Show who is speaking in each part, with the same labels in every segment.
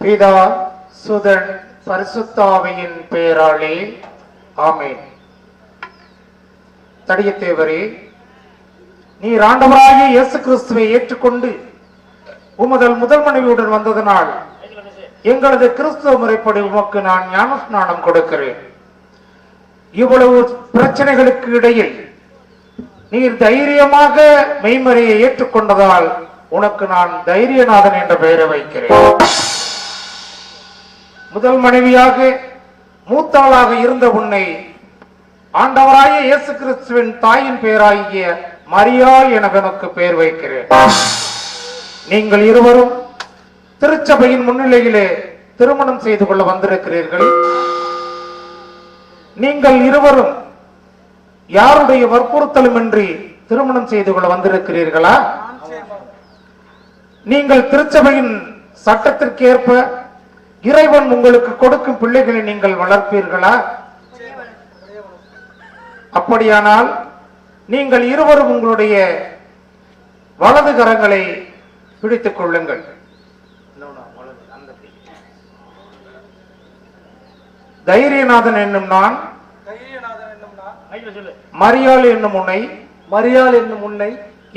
Speaker 1: பிதா சுதன் பரிசுத்தாவியின் பெயராலே ஆமேன். தடியத்தேவரே நீர் ஆண்டவராகிய இயேசு கிறிஸ்துவை ஏற்றுக்கொண்டு உமதல் முதல் மனைவியுடன் வந்ததனால் எங்களது கிறிஸ்துவ முறைப்படி உமக்கு நான் ஞானஸ்நானம் கொடுக்கிறேன். இவ்வளவு பிரச்சனைகளுக்கு இடையில் நீர் தைரியமாக மெய்மறையை ஏற்றுக்கொண்டதால் உனக்கு நான் தைரியநாதன் என்ற பெயரை வைக்கிறேன். முதல் மனைவியாக மூத்தாளாக இருந்த உன்னை ஆண்டவராய இயேசு கிறிஸ்துவின் தாயின் பெயராகிய மரியா என எனக்கு பெயர் வைக்கிறேன். நீங்கள் இருவரும் திருச்சபையின் முன்னிலையிலே திருமணம் செய்து கொள்ள வந்திருக்கிறீர்கள். நீங்கள் இருவரும் யாருடைய வற்புறுத்தலுமின்றி திருமணம் செய்து கொள்ள வந்திருக்கிறீர்களா? நீங்கள் திருச்சபையின் சட்டத்திற்கேற்ப இறைவன் உங்களுக்கு கொடுக்கும் பிள்ளைகளை நீங்கள் வளர்ப்பீர்களா? அப்படியானால் நீங்கள் இருவரும் உங்களுடைய வலது கரங்களை பிடித்துக் கொள்ளுங்கள். தைரியநாதன் என்னும் நான்
Speaker 2: தைரியநாதன் என்னும் நான்
Speaker 1: மரியாள் என்னும் உன்னை
Speaker 2: மரியாள் என்னும் உன்னை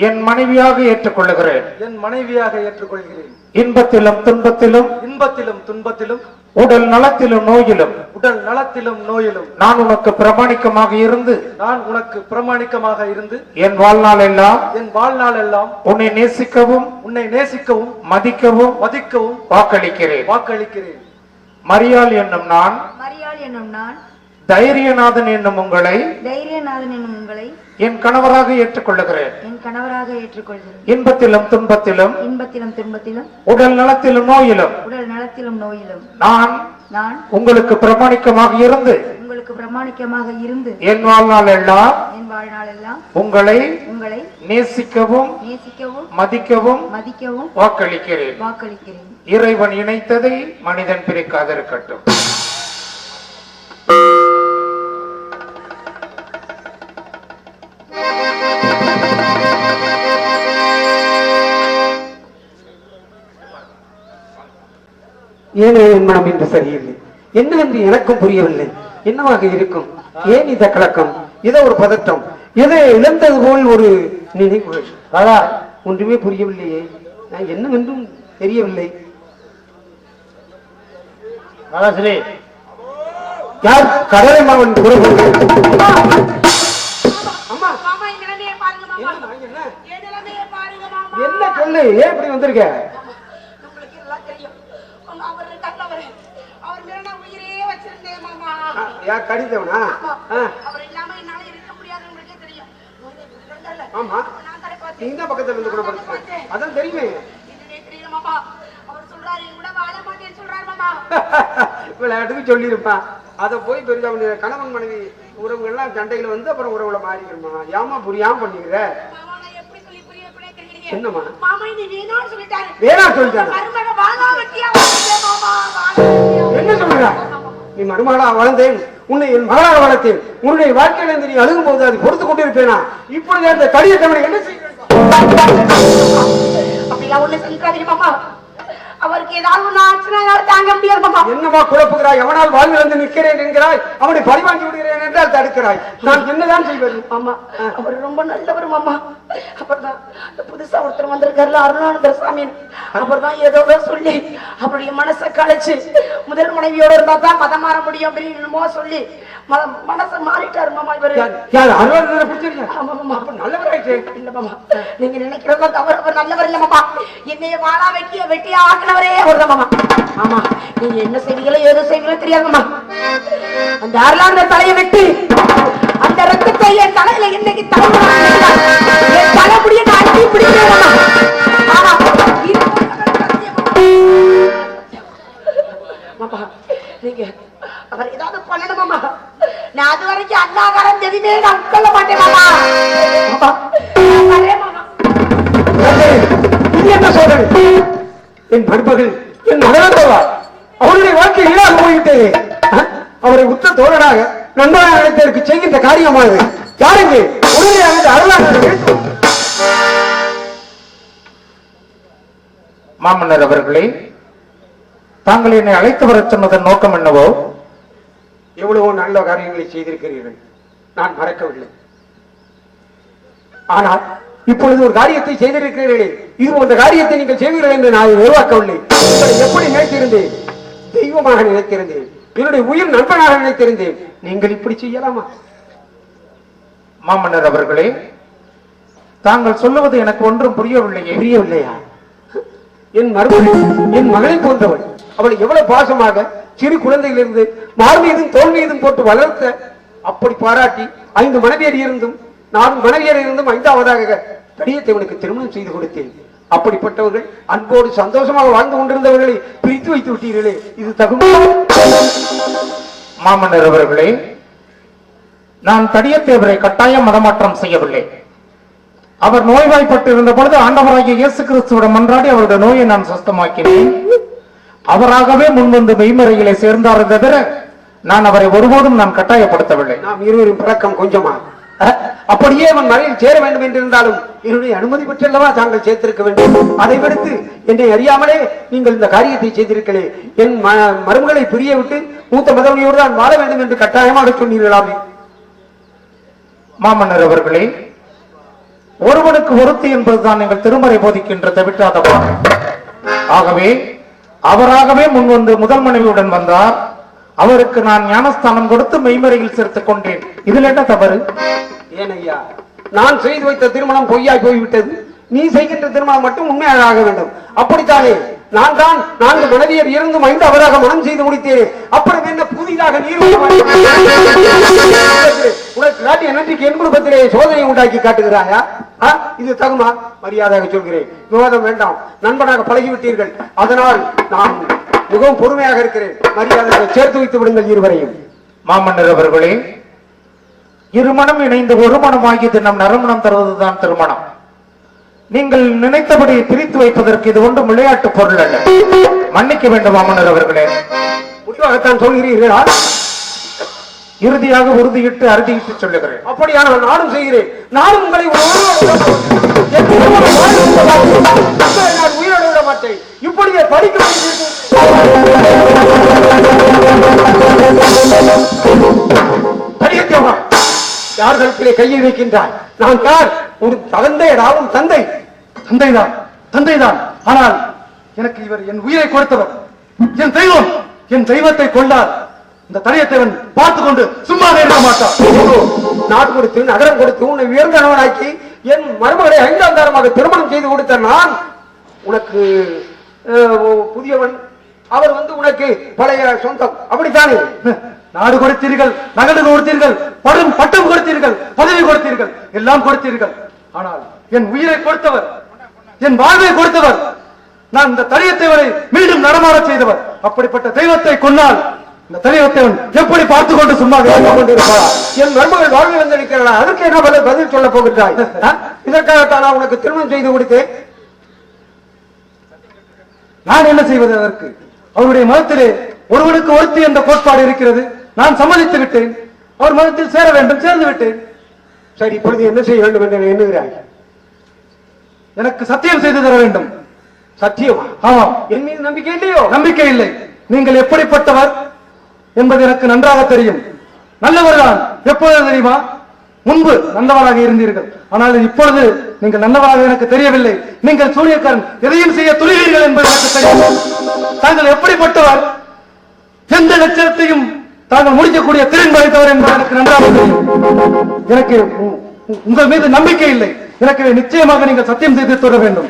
Speaker 1: என் மனைவியாக ஏற்றுக்கொள்ளுகிறேன்.
Speaker 2: என் மனைவியாக ஏற்றுக்கொள்கிறேன்.
Speaker 1: இன்பத்திலும் துன்பத்திலும்
Speaker 2: இன்பத்திலும் துன்பத்திலும்
Speaker 1: உடல் நலத்திலும் நோயிலும்
Speaker 2: உடல் நலத்திலும் நோயிலும்
Speaker 1: நான் உனக்கு பிரமாணிக்கமாக இருந்து
Speaker 2: நான் உனக்கு பிரமாணிக்கமாக இருந்து
Speaker 1: என் வாழ்நாள் எல்லாம்
Speaker 2: என் வாழ்நாள் எல்லாம்
Speaker 1: உன்னை நேசிக்கவும்
Speaker 2: உன்னை நேசிக்கவும்
Speaker 1: மதிக்கவும்
Speaker 2: மதிக்கவும்
Speaker 1: வாக்களிக்கிறேன்.
Speaker 2: வாக்களிக்கிறேன்.
Speaker 1: மரியாள் என்னும் நான்
Speaker 3: மரியாள் என்னும் நான்
Speaker 1: தைரியநாதன் என்னும் உங்களை
Speaker 3: தைரியநாதன் என்னும் உங்களை
Speaker 1: என் கணவராக ஏற்றுக்கொள்ளுகிறேன்.
Speaker 3: என் கணவராக ஏற்றுக்கொள்கிறேன்.
Speaker 1: இன்பத்திலும் துன்பத்திலும்
Speaker 3: இன்பத்திலும் துன்பத்திலும்
Speaker 1: உடல் நலத்திலும் நோயிலும்
Speaker 3: உடல் நலத்திலும் நோயிலும்
Speaker 1: நான்
Speaker 3: நான்
Speaker 1: உங்களுக்கு பிரமாணிக்கமாக இருந்து
Speaker 3: உங்களுக்கு பிரமாணிக்கமாக இருந்து
Speaker 1: என் வாழ்நாள் எல்லாம்
Speaker 3: என் வாழ்நாள் எல்லாம்
Speaker 1: உங்களை
Speaker 3: உங்களை
Speaker 1: நேசிக்கவும்
Speaker 3: நேசிக்கவும்
Speaker 1: மதிக்கவும்
Speaker 3: மதிக்கவும்
Speaker 1: வாக்களிக்கிறேன்.
Speaker 3: வாக்களிக்கிறேன்.
Speaker 1: இறைவன் இணைத்ததை மனிதன் பிரிக்காதிருக்கட்டும்
Speaker 4: இருக்கட்டும். என் மனம் என்று சரியில்லை? என்னவென்று எனக்கும் புரியவில்லை. என்னவாக இருக்கும்? ஏன் இந்த கலக்கம்? ஏதோ ஒரு பதட்டம். எதை இழந்தது போல் ஒரு நினைவு அதா ஒன்றுமே புரியவில்லையே. நான் என்னவென்றும் தெரியவில்லை. யார்? கடலை மாவன் என்ன
Speaker 5: என் நிலைமையை பாருங்க மாமா.
Speaker 4: என்ன சொல்லு? ஏன் இப்படி வந்திருக்க?
Speaker 5: ரெண்டல்ல.
Speaker 4: ஆமா.
Speaker 5: கடை
Speaker 4: தான் பக்கத்துல இருந்து குணப்படுத்த அதான் தெரியுமே
Speaker 5: இதுவே தெரியல மாமா அவர் சொல்றாரு என் கூட வாழ மாட்டேன்னு சொல்றாரு மாமா
Speaker 4: விளையாட்டுக்கு சொல்லியிருப்பான் அதை போய் பண்ணி கணவன் மனைவி உறவுகள்லாம் சண்டையில வந்து அப்புறம் உறவுல மாறிக்கிறமா ஏமா புரியாம பண்ணிக்கிற? என்னம்மா?
Speaker 5: சொல்லிட்டாரு.
Speaker 4: வேணா
Speaker 5: வெட்டியா
Speaker 4: என்ன சொல்ற? நீ மருமகளா வளர்ந்தேன் உன்னை என் மகளாக வளர்த்தேன் உன்னுடைய வாழ்க்கையில இருந்து நீ அழுகும் போது அதை பொறுத்து கொண்டு இருப்பேனா இப்பொழுது அந்த கடித தமிழை என்ன செய்ய
Speaker 5: அப்படிலாம் ஒண்ணு சொல்லிக்காதீங்க மாமா. அவருக்கு ஏதாவது ஒண்ணு ஆச்சுன்னா தாங்க முடியாது மாமா
Speaker 4: என்னமா குழப்புகிறாய்? எவனால் வாழ்வில் வந்து நிற்கிறேன் என்கிறாய். அவனை பழிவாங்கி விடுகிறேன் என்றால் தடுக்கிறாய். நான் என்னதான் செய்வது?
Speaker 5: மாமா அவர் ரொம்ப நல்லவர் மாமா. அப்புறம்தான் இந்த புதுசா ஒருத்தர் வந்திருக்காருல அருணானந்தர் சாமி. அப்புறம் ஏதோ சொல்லி அவருடைய மனசை கலைச்சு முதல் மனைவியோட இருந்தா தான் மதம் மாற முடியும் அப்படின்னு என்னமோ சொல்லி மனசை மாறிட்டாரு மாமா இவரு.
Speaker 4: யார் அலுவலகத்தை பிடிச்சிருக்கேன்
Speaker 5: ஆமா மாமா.
Speaker 4: அப்ப நல்லவராயிட்டே.
Speaker 5: இல்ல மாமா. நீங்க நினைக்கிறதா தவறு அவர் நல்லவர் இல்ல மாமா. என்னைய வாழா வெட்டிய வெட்டியா அவர்தான் மாமா. ஆமா நீங்க என்ன செய்வீங்களோ ஏதோ செய்வீங்களோ தெரியாது மாமா. அந்த அருளாந்த தலையை வெட்டி அந்த ரத்தத்தை என் தலையில இன்னைக்கு தலைமுறை இது
Speaker 4: என் மருமகள் அவருடைய வாழ்க்கை ஈடாக போய்விட்டது. அவரை உத்த தோழனாக நண்பராக நினைத்ததற்கு செய்கின்ற காரியமானது யாருக்கு உடனடியாக அருளாக
Speaker 1: மாமன்னர் அவர்களே தாங்கள் என்னை அழைத்து வர சொன்னதன் நோக்கம் என்னவோ?
Speaker 4: எவ்வளவோ நல்ல காரியங்களை செய்திருக்கிறீர்கள். நான் மறக்கவில்லை. ஆனால் இப்பொழுது ஒரு காரியத்தை செய்திருக்கிறீர்களே. இது போன்ற காரியத்தை நீங்கள் செய்வீர்கள் என்று நான் உருவாக்கவில்லை. உங்களை எப்படி நினைத்திருந்தேன்? தெய்வமாக நினைத்திருந்தேன். என்னுடைய உயிர் நண்பனாக நினைத்திருந்தேன். நீங்கள் இப்படி செய்யலாமா?
Speaker 1: மாமன்னர் அவர்களே தாங்கள் சொல்லுவது எனக்கு ஒன்றும் புரியவில்லையே.
Speaker 4: புரியவில்லையா? என் மருமகள் என் மகளை போன்றவள். அவள் எவ்வளவு பாசமாக சிறு குழந்தையிலிருந்து மார் மீதும் தோல் மீதும் போட்டு வளர்த்த அப்படி பாராட்டி ஐந்து மனைவியர் இருந்தும் நான்கு மனைவியர் இருந்தும் ஐந்தாவதாக கடிதத்தை திருமணம் செய்து கொடுத்தேன். அப்படிப்பட்டவர்கள் அன்போடு சந்தோஷமாக வாழ்ந்து கொண்டிருந்தவர்களை பிரித்து வைத்து விட்டீர்களே இது தகுமா
Speaker 1: மாமன்னர் அவர்களே நான் தடியத்தேவரை கட்டாயம் மதமாற்றம் செய்யவில்லை. அவர் நோய்வாய்ப்பட்டு இருந்த பொழுது ஆண்டவராகிய இயேசு கிறிஸ்துவிடம் மன்றாடி அவருடைய நோயை நான் சுத்தமாக்கினேன் அவராகவே முன்வந்து மெய்மறையிலே சேர்ந்தார் தவிர நான் அவரை ஒருபோதும் நான் கட்டாயப்படுத்தவில்லை.
Speaker 4: நாம் இருவரும் பழக்கம் கொஞ்சமா. அஹ், அப்படியே அவன் மறையில் சேர வேண்டும் என்றிருந்தாலும் என்னுடைய அனுமதி பெற்றல்லவா தாங்கள் சேர்த்திருக்க வேண்டும்? அதை விடுத்து என்னை அறியாமலே நீங்கள் இந்த காரியத்தை செய்திருக்கலே. என் ம- மருமகளை பிரிய விட்டு மூத்த மதவனையோடு தான் வாழ வேண்டும் என்று கட்டாயமாக சொன்னீர்களாமே.
Speaker 1: மாமன்னர் அவர்களே ஒருவனுக்கு ஒருத்தி என்பதுதான் நீங்கள் திருமறை போதிக்கின்ற தவிட்டாதவா ஆகவே அவராகவே முன்வந்து முதல் மனைவியுடன் வந்தார். அவருக்கு நான் ஞானஸ்தானம் கொடுத்து மெய்மறையில் சேர்த்துக் கொண்டேன். இதுல என்ன தவறு?
Speaker 4: ஏன் ஐயா நான் செய்து வைத்த திருமணம் பொய்யாய் போய்விட்டது. நீ செய்கின்ற திருமணம் மட்டும் உண்மையாக ஆக வேண்டும். அப்படித்தானே? நான் தான் நான்கு மனைவியர் இருந்தும் ஐந்து அவராக மனம் செய்து முடித்தேன். அப்புறம் என்ன புதிதாக நீர் உனக்கு காட்டிய நன்றிக்கு என் குடும்பத்திலே சோதனை உண்டாக்கி காட்டுகிறாயா? இது தகுமா? மரியாதையாக சொல்கிறேன். விவாதம் வேண்டாம். நண்பனாக பழகிவிட்டீர்கள். அதனால் நான் மிகவும் பொறுமையாக இருக்கிறேன். மரியாதையாக சேர்த்து வைத்து விடுங்கள் இருவரையும்.
Speaker 1: மாமன்னர் அவர்களே இருமணம் இணைந்து ஒரு மனமாகியது நம் நறுமணம் தருவதுதான் திருமணம். நீங்கள் நினைத்தபடி பிரித்து வைப்பதற்கு இது ஒன்றும் விளையாட்டு பொருள் அல்ல. மன்னிக்க வேண்டும் மாமன்னர் அவர்களே.
Speaker 4: முடிவாகத்தான் சொல்கிறீர்களா?
Speaker 1: இறுதியாக உறுதியிட்டு அறுதியிட்டு சொல்லுகிறேன்.
Speaker 4: அப்படியானால் நானும் செய்கிறேன். நானும் உங்களை உயிரோடு மாட்டேன். இப்படியே படிக்க கழுத்திலே கையை வைக்கின்றாய் நான் யார்? ஒரு தந்தை ராவும் தந்தை.
Speaker 2: தந்தைதான் தந்தைதான். ஆனால் எனக்கு இவர் என் உயிரை கொடுத்தவர். என் தெய்வம் என் தெய்வத்தை கொண்டார். இந்த தடையத்தேவன் பார்த்து கொண்டு சும்மா இருக்க மாட்டான்.
Speaker 4: நாடு கொடுத்து நகரம் கொடுத்து உன்னை உயர்ந்தவனாக்கி என் மருமகளை ஐந்தாம் தரமாக திருமணம் செய்து கொடுத்த நான் உனக்கு புதியவன். அவர் வந்து உனக்கு பழைய சொந்தம். அப்படித்தானே?
Speaker 2: நாடு கொடுத்தீர்கள் நகடு கொடுத்தீர்கள் படும் பட்டம் கொடுத்தீர்கள் பதவி கொடுத்தீர்கள் எல்லாம் கொடுத்தீர்கள். ஆனால் என் உயிரை கொடுத்தவர் என் வாழ்வை கொடுத்தவர் நான் இந்த தடையத்தேவனை மீண்டும் நடமாடச் செய்தவர். அப்படிப்பட்ட தெய்வத்தை கொன்னால் இந்த தடையத்தேவன் எப்படி பார்த்து கொண்டு சும்மா கொண்டிருப்பார்
Speaker 4: என் மருமகள் வாழ்வில் வந்திருக்கிறாளா அதற்கு என்ன பதில் பதில் சொல்ல போகிறாய் இதற்காகத்தான் நான் உனக்கு திருமணம் செய்து கொடுத்தேன்.
Speaker 2: நான் என்ன செய்வது அதற்கு? அவருடைய மதத்திலே ஒருவனுக்கு ஒருத்தி என்ற கோட்பாடு இருக்கிறது. நான் சம்மதித்து விட்டேன். அவர் மதத்தில் சேர வேண்டும் சேர்ந்து விட்டேன்.
Speaker 4: சரி இப்பொழுது என்ன செய்ய வேண்டும் என்று எண்ணுகிறாய்?
Speaker 2: எனக்கு சத்தியம் செய்து தர வேண்டும்.
Speaker 4: சத்தியமா?
Speaker 2: ஆமாம்
Speaker 4: என் மீது நம்பிக்கை இல்லையோ?
Speaker 2: நம்பிக்கை இல்லை. நீங்கள் எப்படிப்பட்டவர் என்பது எனக்கு நன்றாக தெரியும். நல்லவர்தான் எப்பொழுது தெரியுமா? முன்பு நல்லவராக இருந்தீர்கள். ஆனால் இப்பொழுது நீங்கள் நல்லவராக எனக்கு தெரியவில்லை. நீங்கள் சூரியக்காரன். எதையும் செய்ய துணிவீர்கள் என்பது எனக்கு தெரியும். தாங்கள் எப்படிப்பட்டவர்? எந்த லட்சணத்தையும் தாங்கள் முடிக்கக்கூடிய திறன் படைத்தவர் என்பது எனக்கு நன்றாக தெரியும். எனக்கு உ- உங்கள் மீது நம்பிக்கை இல்லை. எனக்கு நிச்சயமாக நீங்கள் சத்தியம் செய்து தர வேண்டும்.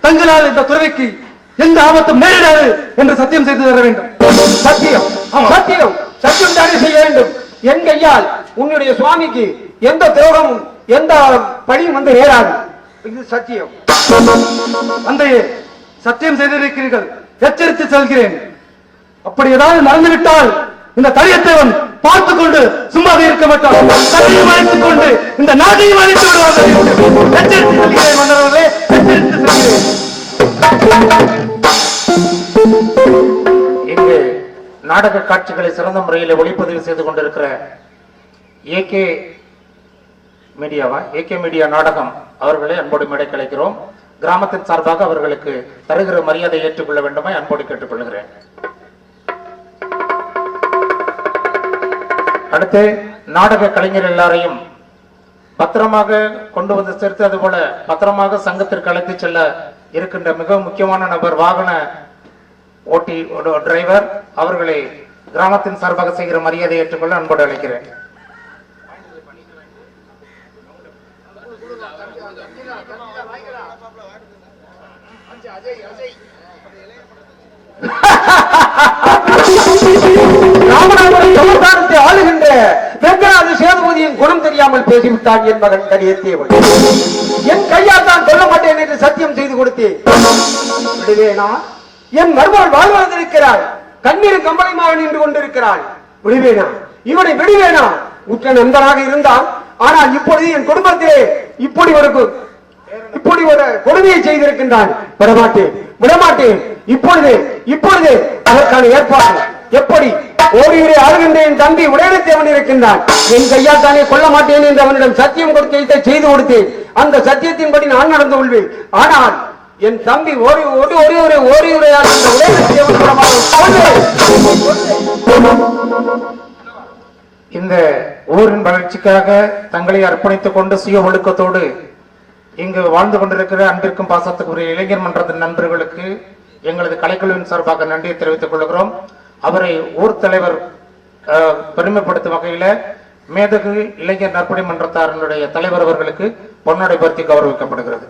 Speaker 2: தங்களால் இந்த துறவிக்கு எந்த ஆபத்தும் நேரிடாது என்று சத்தியம் செய்து தர வேண்டும்.
Speaker 4: சத்தியம். சத்தியம். சத்தியம் தானே செய்ய வேண்டும். என் கையால் உன்னுடைய சுவாமிக்கு எந்த துரோகமும் எந்த பழியும் வந்து நேராது. இது சத்தியம்.
Speaker 2: தந்தையே சத்தியம் செய்திருக்கிறீர்கள். எச்சரித்து செல்கிறேன். அப்படி ஏதாவது நடந்துவிட்டால் இந்த தடியத்தேவன் பார்த்துக் கொண்டு சும்மாவே இருக்க மாட்டான். தன்னையும் அழைத்துக் கொண்டு இந்த நாட்டையும் அழைத்து விடுவார்கள். எச்சரித்து செல்கிறேன் மன்னர்களே எச்சரித்து செல்கிறேன்
Speaker 1: இங்கு நாடக காட்சிகளை சிறந்த முறையில் ஒளிப்பதிவு செய்து கொண்டிருக்கிற ஏகே மீடியாவா ஏகே மீடியா நாடகம் அவர்களை அன்போடு மேடை கலைக்கிறோம் கிராமத்தின் சார்பாக அவர்களுக்கு தருகிற மரியாதை ஏற்றுக்கொள்ள வேண்டுமா அன்போடு கேட்டுக்கொள்கிறேன். அடுத்து நாடக கலைஞர் எல்லாரையும் பத்திரமாக கொண்டு வந்து சேர்த்து அதுபோல பத்திரமாக சங்கத்திற்கு அழைத்து செல்ல இருக்கின்ற மிக முக்கியமான நபர் வாகன ஓட்டி டிரைவர். அவர்களை கிராமத்தின் சார்பாக செய்கிற மரியாதை ஏற்றுக்கொள்ள அன்போடு அழைக்கிறேன்.
Speaker 4: ராமநாதபுரம் சமஸ்தானத்தை ஆளுகின்ற வெங்கராஜ சேதுபதியின் குணம் தெரியாமல் பேசிவிட்டான் என் மகன் கடியத்தேவன் என் கையால் தான் சொல்ல மாட்டேன் என்று சத்தியம் செய்து கொடுத்தேன். விடுவேனா என் மருமகள் வாழ்வதற்கிறாள் கண்ணீர் கம்பளமாக நின்று கொண்டிருக்கிறாள். விடுவேனா இவனை விடுவேனா உற்ற நண்பராக இருந்தால் ஆனால் இப்பொழுது என் குடும்பத்திலே இப்படி ஒரு இப்படி ஒரு கொடுமையை செய்திருக்கின்றான். விடமாட்டேன். விடமாட்டேன். இப்பொழுது இப்பொழுது அதற்கான ஏற்பாடு. எப்படி ஓரியூரை ஆளுகின்ற என் தம்பி உடையத்தேவன் இருக்கின்றான். என் கையால் தானே கொல்ல மாட்டேன் என்று அவனிடம் சத்தியம் கொடுத்து செய்து கொடுத்தேன். அந்த சத்தியத்தின்படி நான் நடந்து கொள்வேன். ஆனால் என் தம்பி ஒரு ஒரு ஒரு ஒரு ஓரியூரையால் அந்த உடையத்தேவன்
Speaker 1: இந்த ஊரின் வளர்ச்சிக்காக தங்களை அர்ப்பணித்துக் கொண்டு சுய ஒழுக்கத்தோடு இங்கு வாழ்ந்து கொண்டிருக்கிற அன்பிற்கும் பாசத்துக்குரிய இளைஞர் மன்றத்தின் நண்பர்களுக்கு எங்களது கலைக்குழுவின் சார்பாக நன்றியை தெரிவித்துக் கொள்கிறோம். அவரை ஊர் தலைவர் பெருமைப்படுத்தும் வகையில மேதகு இளைஞர் நற்பணி மன்றத்தாரனுடைய தலைவர் அவர்களுக்கு பொன்னாடை பருத்தி கௌரவிக்கப்படுகிறது.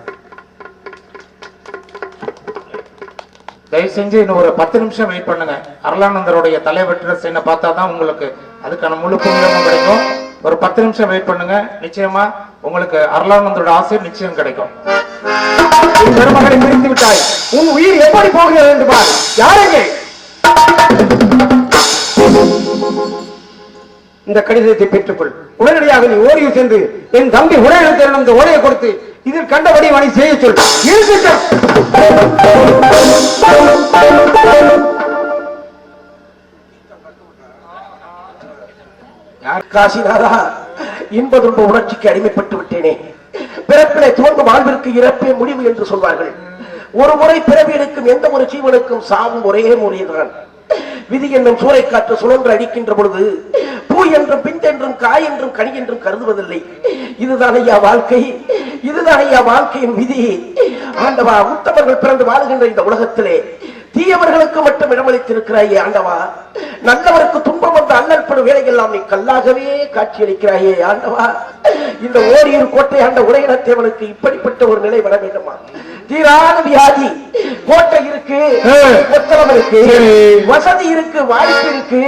Speaker 1: தயவு செஞ்சு இன்னும் ஒரு பத்து நிமிஷம் வெயிட் பண்ணுங்க. அருளானந்தருடைய தலைவற்ற சீனை பார்த்தா தான் உங்களுக்கு அதுக்கான முழு புண்ணியமும் கிடைக்கும். ஒரு பத்து நிமிஷம் வெயிட் பண்ணுங்க. நிச்சயமா உங்களுக்கு அருளானந்தரோட ஆசை நிச்சயம் கிடைக்கும்.
Speaker 4: பெருமகளை மருமகளை பிரித்து விட்டாய். உன் உயிர் எப்படி போகிறது என்று பார். யாருங்க இந்த கடிதத்தை பெற்றுக்கொள். உடனடியாக நீ ஓடியில் சென்று என் தம்பி உரையிடத்தில் இந்த ஓலையை கொடுத்து இதில் கண்டபடி அவனை செய்ய சொல். இருக்கட்டும்.
Speaker 6: காசிநாதா இன்ப துன்ப உணர்ச்சிக்கு அடிமைப்பட்டு விட்டேனே. பிறப்பிலே தோன்றும் வாழ்விற்கு இறப்பே முடிவு என்று சொல்வார்கள். ஒரு முறை பிறவி எடுக்கும் எந்த ஒரு ஜீவனுக்கும் சாவும் ஒரே முறைதான் விதி என்னும் சூறைக்காற்று சுழன்று அடிக்கின்ற பொழுது பூ என்றும் பின் என்றும் காய் என்றும் கனி என்றும் கருதுவதில்லை. இதுதான் ஐயா வாழ்க்கை. இதுதான் ஐயா வாழ்க்கையின் விதி. ஆண்டவா உத்தமர்கள் பிறந்து வாழுகின்ற இந்த உலகத்திலே தீயவர்களுக்கு மட்டும் இடமளித்திருக்கிறாயே ஆண்டவா. நல்லவருக்கு துன்பம் வந்த அல்லற்படும் வேலையெல்லாம் நீ கல்லாகவே காட்சியளிக்கிறாயே ஆண்டவா. இந்த ஓரியூர் கோட்டை ஆண்ட உடையினத்தேவனுக்கு இப்படிப்பட்ட ஒரு நிலை வர வேண்டுமா? தீராத வியாதி கோட்டை இருக்கு உத்தரவு இருக்கு வசதி இருக்கு வாய்ப்பு இருக்கு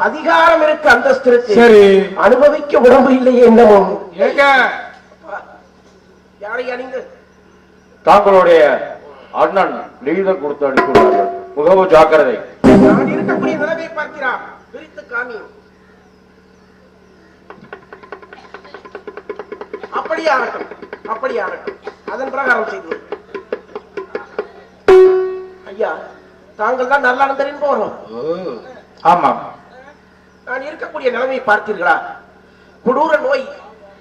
Speaker 6: அதிகாரம் இருக்கு அந்தஸ்து இருக்கு. அனுபவிக்க உடம்பு இல்லையே என்னமோ யாரை நீங்கள்
Speaker 7: தாங்களுடைய அண்ணன் லீடர் கொடுத்து அனுப்பியுள்ளார்கள். மிகவும் ஜாக்கிரதை.
Speaker 6: நான் இருக்கக்கூடிய நிலைமையை பார்க்கிறார். பிரித்து காமி. அப்படியே ஆகட்டும். அப்படியே ஆகட்டும். அதன் பிரகாரம் செய்து. ஐயா தாங்கள் தான் நல்லானந்தரின் போறோம்.
Speaker 1: ஆமாம்.
Speaker 6: நான் இருக்கக்கூடிய நிலைமையை பார்த்தீர்களா? கொடூர நோய்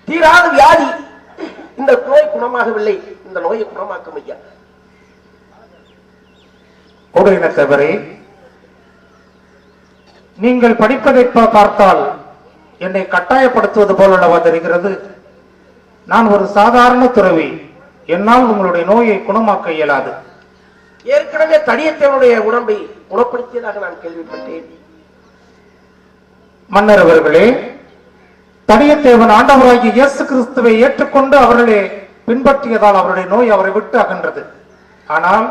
Speaker 6: தீராத வியாதி. இந்த நோய் குணமாகவில்லை. இந்த நோயை குணமாக்கும் ஐயா.
Speaker 1: ஒரு இனத்தவரே நீங்கள் படிப்பதை பார்த்தால் என்னை கட்டாயப்படுத்துவது போல அல்லவா தெரிகிறது? நான் ஒரு சாதாரண துறவி. என்னால் உங்களுடைய நோயை குணமாக்க இயலாது.
Speaker 6: ஏற்கனவே தடியத்தேவனுடைய உடம்பை குணப்படுத்தியதாக நான் கேள்விப்பட்டேன்.
Speaker 1: மன்னர் அவர்களே தடியத்தேவன் ஆண்டவராகிய இயேசு கிறிஸ்துவை ஏற்றுக்கொண்டு அவர்களே பின்பற்றியதால் அவருடைய நோய் அவரை விட்டு அகன்றது. ஆனால்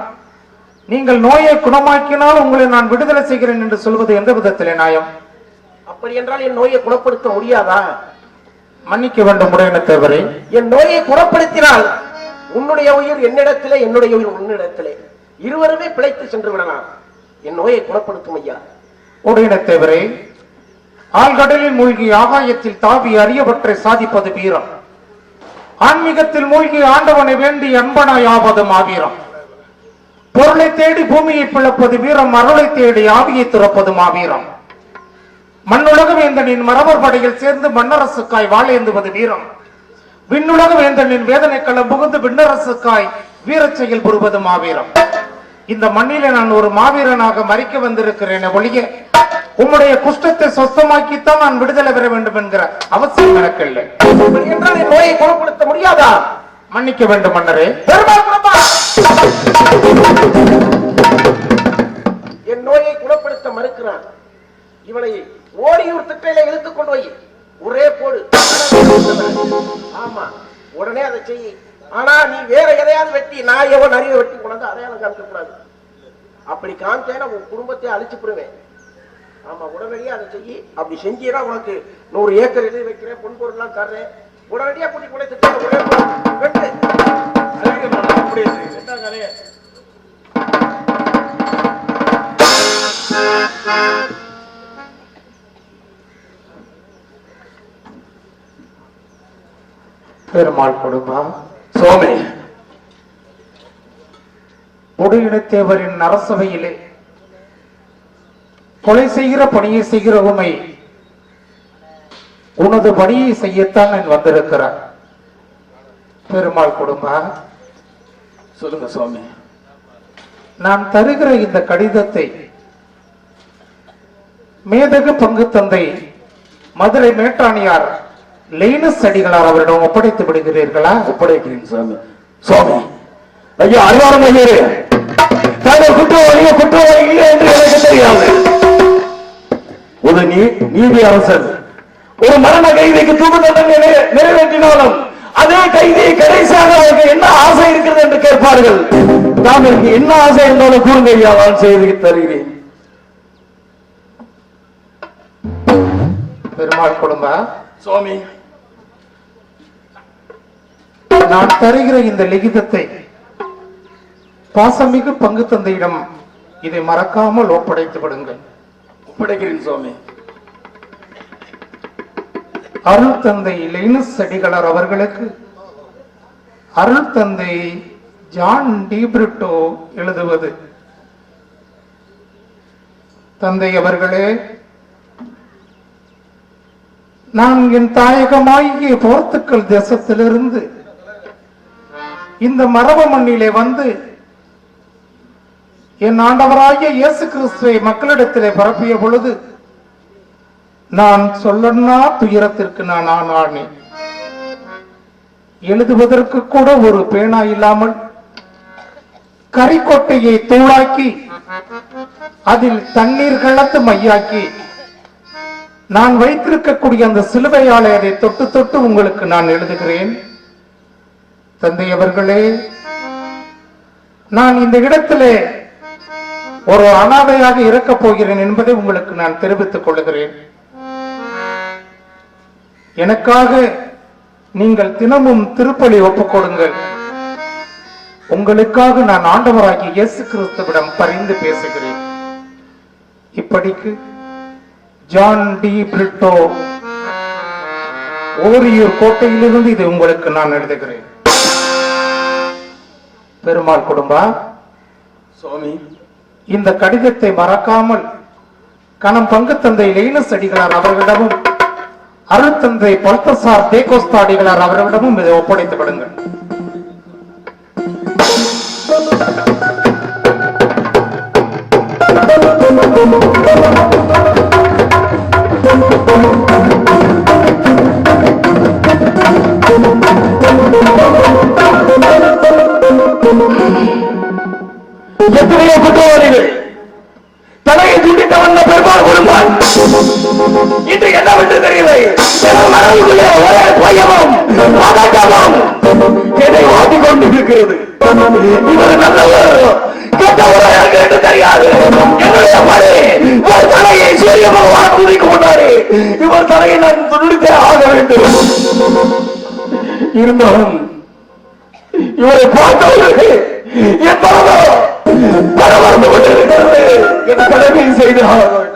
Speaker 1: நீங்கள் நோயை குணமாக்கினால் உங்களை நான் விடுதலை செய்கிறேன் என்று சொல்வது எந்த விதத்திலே நியாயம்?
Speaker 6: அப்படி என்றால் என் நோயை குணப்படுத்த முடியாதா?
Speaker 1: மன்னிக்க வேண்டும் உடையினத்தேவரே
Speaker 6: என் நோயை குணப்படுத்தினால் உன்னுடைய உயிர் என்னிடத்திலே என்னுடைய உயிர் உன்னிடத்திலே. இருவருமே பிழைத்து சென்று விடலாம். என் நோயை குணப்படுத்தும் ஐயா.
Speaker 1: உடையினத்தேவரே ஆழ்கடலில் மூழ்கி ஆகாயத்தில் தாவி அறியவற்றை சாதிப்பது வீரம். ஆன்மீகத்தில் மூழ்கி ஆண்டவனை வேண்டி அன்பனாயாவது மாவீரம் பொருளை தேடி பூமியை பிளப்பது வீரம் அருளை தேடி ஆவியை துறப்பது மாவீரம். மண்ணுலக வேந்தனின் மரபர் படையில் சேர்ந்து மன்னரசுக்காய் வாழேந்துவது வீரம். விண்ணுலக வேந்தனின் வேதனை களம் புகுந்து விண்ணரசுக்காய் வீரச் செயல் புரிவது மாவீரம். இந்த மண்ணில நான் ஒரு மாவீரனாக மறிக்க வந்திருக்கிறேன் ஒழிய உம்முடைய குஷ்டத்தை சொத்தமாக்கித்தான் நான் விடுதலை பெற வேண்டும் என்கிற அவசியம் எனக்கு இல்லை
Speaker 8: என்றால் நோயை குணப்படுத்த முடியாதா?
Speaker 1: மன்னிக்க வேண்டும் மன்னரே.
Speaker 8: பெருமாள் என் நோயை குணப்படுத்த மறுக்கிறான். இவனை ஓடியூர் திட்டையில இழுத்துக் கொண்டு போய் ஒரே போடு. ஆமா உடனே அதை செய். ஆனா நீ வேற எதையாவது வெட்டி நான் எவன் நிறைய வெட்டி கொண்டாந்து அடையாளம் காமிக்க கூடாது அப்படி காமிச்சேன்னா உன் குடும்பத்தை அழிச்சு போடுவேன் ஆமா உடனடியா அதை செய்யி அப்படி செஞ்சீனா உனக்கு நூறு ஏக்கர் எழுதி வைக்கிறேன் பொன் பொருள்லாம் தர்றேன். உடனடியா கூட்டி கொண்டு
Speaker 1: பெருமாள் கொடுமா
Speaker 8: சோமே
Speaker 1: உடையினத்தேவரின் அரசவையிலே கொலை செய்கிற பணியை செய்கிற உமை உனது பணியை செய்யத்தான் நான் வந்திருக்கிறார் பெருமாள் கொடுமா
Speaker 8: சொல்லுங்க சுவாமி.
Speaker 1: நான் தருகிற இந்த கடிதத்தை மேதகு பங்கு தந்தை மதுரை மேட்டாணியார் லெய்னஸ் அடிகளார் அவரிடம் ஒப்படைத்து விடுகிறீர்களா?
Speaker 8: ஒப்படைக்கிறேன் சுவாமி. சுவாமி ஐயா அறிவாரம் ஐயரே தாங்கள் குற்றவாளியோ குற்றவாளி இல்லை என்று எனக்கு தெரியாது. ஒரு நீ நீதி அரசர் ஒரு மரண கைதிக்கு தூக்கு தண்டனை நிறை- நிறைவேற்றினாலும் அதே கைதியை கடைசியாக அவருக்கு என்ன ஆசை இருக்கிறது என்று கேட்பார்கள். தாங்களுக்கு என்ன ஆசை இருந்தாலும் கூறுங்க ஐயா நான் செய்து தருகிறேன்.
Speaker 1: பெருமாள் கொடுமா
Speaker 8: சுவாமி.
Speaker 1: நான் தருகிற இந்த லிகிதத்தை பாசமிகு பங்கு தந்தையிடம் இதை மறக்காமல் ஒப்படைத்து விடுங்கள்
Speaker 8: ஒப்படைக்கிறேன் சுவாமி.
Speaker 1: அருள் தந்தை லீனஸ் செடிகளர் அவர்களுக்கு. அருள் தந்தை ஜான் டீபிரிட்டோ எழுதுவது. தந்தை அவர்களே நான் என் தாயகமாகிய போர்த்துக்கல் தேசத்திலிருந்து இந்த மரப மண்ணிலே வந்து என் ஆண்டவராகிய இயேசு கிறிஸ்துவை மக்களிடத்திலே பரப்பிய பொழுது நான் சொல்லன்னா துயரத்திற்கு நான் ஆனானேன் எழுதுவதற்கு கூட ஒரு பேனா இல்லாமல் கரிக்கொட்டையை தூளாக்கி அதில் தண்ணீர் கலந்து மையாக்கி நான் வைத்திருக்கக்கூடிய அந்த சிலுவையாலை அதை தொட்டு தொட்டு உங்களுக்கு நான் எழுதுகிறேன். தந்தை அவர்களே நான் இந்த இடத்திலே ஒரு அனாதையாக இருக்கப் போகிறேன் என்பதை உங்களுக்கு நான் தெரிவித்துக் கொள்கிறேன். எனக்காக நீங்கள் தினமும் திருப்பலி ஒப்புக் கொடுங்கள் உங்களுக்காக நான் ஆண்டவராகிய இயேசு கிறிஸ்துவிடம் பரிந்து பேசுகிறேன். இப்படிக்கு ஜான் டி பிரிட்டோ ஓரியூர் கோட்டையிலிருந்து இது உங்களுக்கு நான் எழுதுகிறேன். பெருமாள் குடும்பா
Speaker 8: சுவாமி.
Speaker 1: இந்த கடிதத்தை மறக்காமல் கணம் பங்கு தந்தை லெயினஸ் அடிகளார் அவர்களிடமும் அருள்தந்தை பல்தசார் தேகோஸ்தாடிகளார் அவர்களிடமும் இதை ஒப்படைத்து விடுங்கள்
Speaker 8: எத்தனையோ குற்றவாளிகள் என்னவென்று பயமும் பதட்டமும் என்னை இவர் நல்லவர் என்று தெரியாது என்னுடைய பணி ஒரு தலையை சூரிய பகவான் இவர் தலையை நான் ஆக வேண்டும் இருந்தாலும் இவரை பார்த்தவர்களுக்கு என் மனதோ பரபரந்து கொண்டிருக்கிறது என் செய்து ஆக வேண்டும்.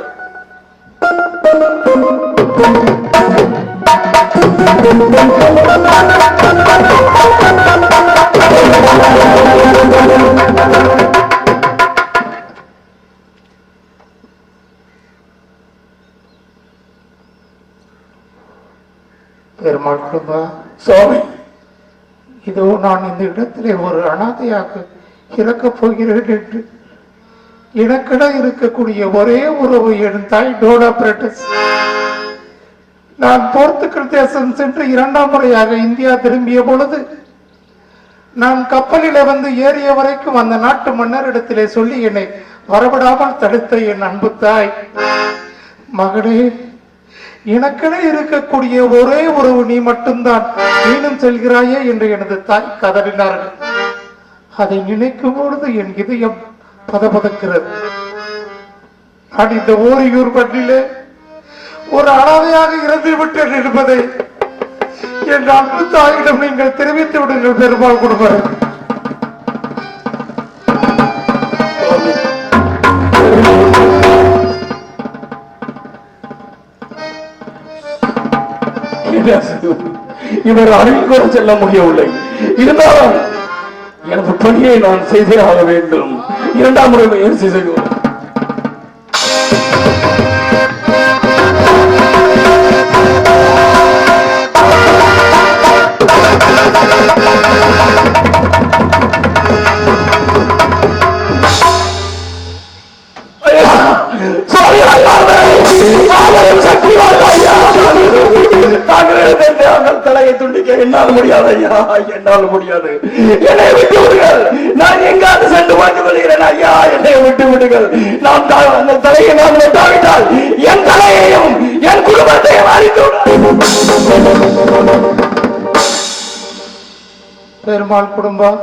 Speaker 1: இதோ நான் இந்த இடத்திலே ஒரு அனாதையாக இறக்கப் போகிறேன் என்று எனக்கிட இருக்கக்கூடிய ஒரே உறவு என் தாய் டோடா பிரட்டஸ். நான் போர்த்துக்கல் தேசம் சென்று இரண்டாம் முறையாக இந்தியா திரும்பிய பொழுது நான் கப்பலில வந்து ஏறிய வரைக்கும் அந்த நாட்டு மன்னரிடத்திலே சொல்லி என்னை வரவிடாமல் தடுத்த என் அன்பு தாய். மகனே எனக்கென இருக்கக்கூடிய ஒரே உறவு நீ மட்டும்தான். நீனும் செல்கிறாயே என்று எனது தாய் கதறினார்கள். அதை நினைக்கும் பொழுது என் இதயம் பதபதக்கிறது. நான் இந்த ஓரியூர் பள்ளியிலே ஒரு அனாதையாக இறந்து விட்டேன் என்பதை என் அன்பு தாயிடம் நீங்கள் தெரிவித்து விடுங்கள் பெருமாள் குடும்பம்.
Speaker 8: இவர் அருகில் கூட செல்ல முடியவில்லை. இருந்தாலும் எனது பணியை நான் செய்தே ஆக வேண்டும். இரண்டாம் முறை முயற்சி செய்து என்னால் முடியாது ஐயா என்னால் முடியாது. என்னை விட்டு விடுங்கள். நான் எங்காவது சென்று வாழ்ந்து கொள்கிறேன் ஐயா என்னை விட்டு விடுங்கள். நாம் அந்த தலையை நாம் வெட்டாவிட்டால் என் தலையையும் என் குடும்பத்தையும் அழித்து
Speaker 1: பெருமாள் குடும்பம்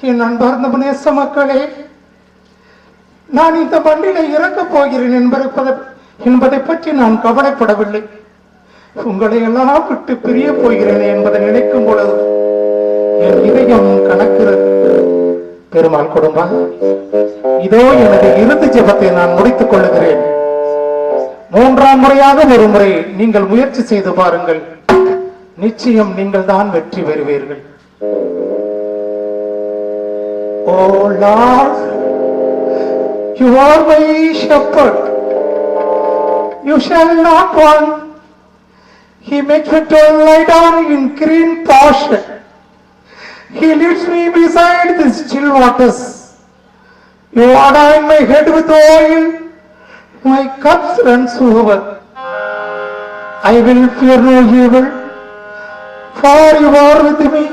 Speaker 1: என் அன்பார்ந்த நேச மக்களே நான் இந்த மண்ணிலே இறக்கப் போகிறேன் என்பதை என்பதை பற்றி நான் கவலைப்படவில்லை. உங்களை எல்லாம் விட்டு பிரிய போகிறேன் என்பதை நினைக்கும் பொழுது என் இதயம் கணக்கிறது பெருமாள் குடும்பம் இதோ எனது இறுதி ஜபத்தை நான் முடித்துக் கொள்ளுகிறேன். மூன்றாம் முறையாக ஒரு முறை நீங்கள் முயற்சி செய்து பாருங்கள். நிச்சயம் நீங்கள் தான் வெற்றி பெறுவீர்கள். ஓ lord you are my shepherd. You shall not want he makes me to lie down in green pasture he leads me beside the still waters you anoint my head with oil my cups runs over I will fear no evil for you are with me.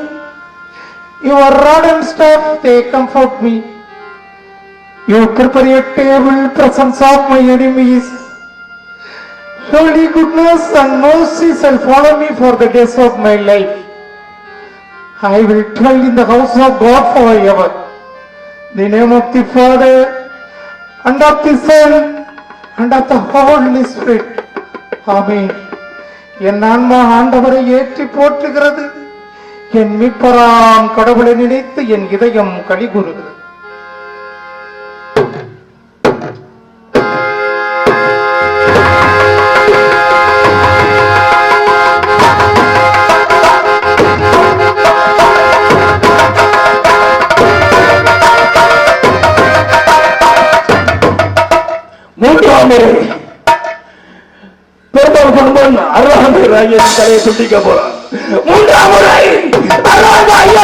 Speaker 1: Your rod and staff, they comfort me. You prepare a table presence of my enemies. Surely goodness and mercy shall follow me for the days of my life. I will dwell in the house of God forever. The name of the Father and of the Son and of the Holy Spirit. Amen. என் ஆன்மா ஆண்டவரை ஏற்றி போற்றுகிறது என் மீட்பராம் கடவுளை நினைத்து என் இதயம் கலிகூறுகிறது
Speaker 8: மூன்றாம் பெருமாள் குடும்பம் அருளாந்தை ராஜேஷ் தலையை போறான் மூன்றாம் முறை ஐயா